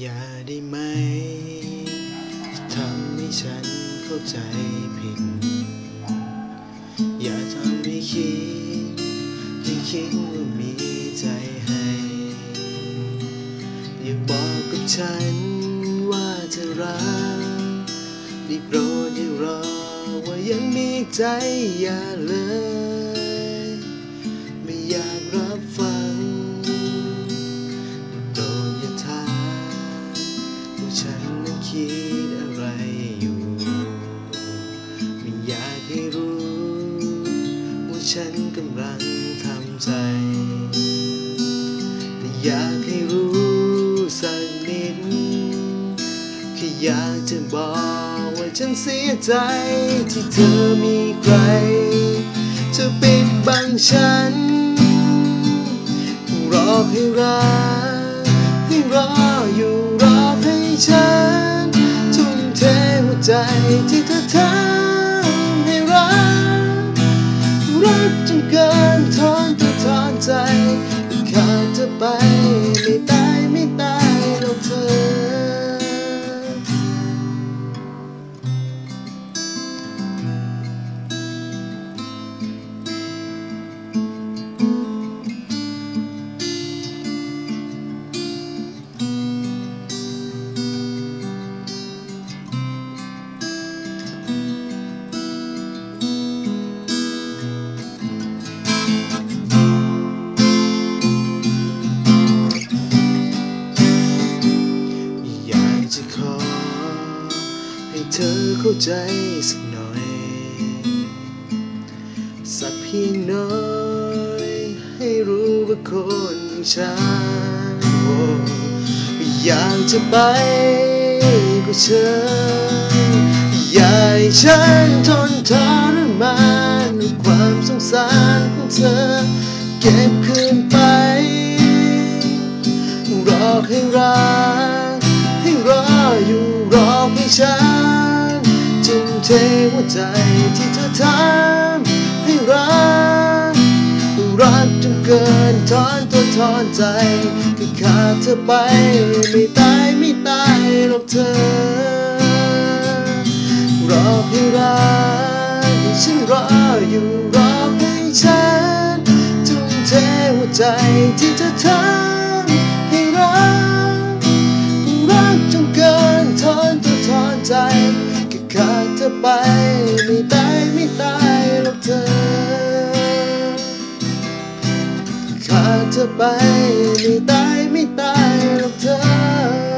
อย่าได้ไหม ทำให้ฉันเข้าใจผิด อย่าทำให้คิด ให้คิดว่ามีใจให้ อย่าบอกกับฉันว่าเธอรักได้โปรดอย่ารอว่ายังมีใจอย่าเลย ใจ แต่อยากให้รู้สักนิดแค่อยากจะบอกว่าฉันเสียใจที่เธอมีใครเธอปิดบังฉันรอให้รักให้รออยู่รอให้ฉันทุ่มเทหัวใจที่เธอทำให้รักรักจนเกิน เธอเข้าใจสักหน่อย สักเพียงน้อย ให้รู้ว่าคนฉันอยากจะไปกับเธออยากให้ฉันทนทรมานความสงสารของเธอ เก็บคืนไป รอให้รักให้รออยู่รอให้ฉัน เทหัวใจที่เธอทำให้รัก รักจนเกินถอนตัวถอนใจแค่ขาดเธอไป ไม่ตายไม่ตายหรอกเธอ รอให้รักฉันรออยู่รอให้ฉันทุ่มเทหัวใจที่เธอทำ ไป ไม่ตายไม่ตายหรอกเธอ ขาดเธอไป ไม่ตายไม่ตายหรอกเธอ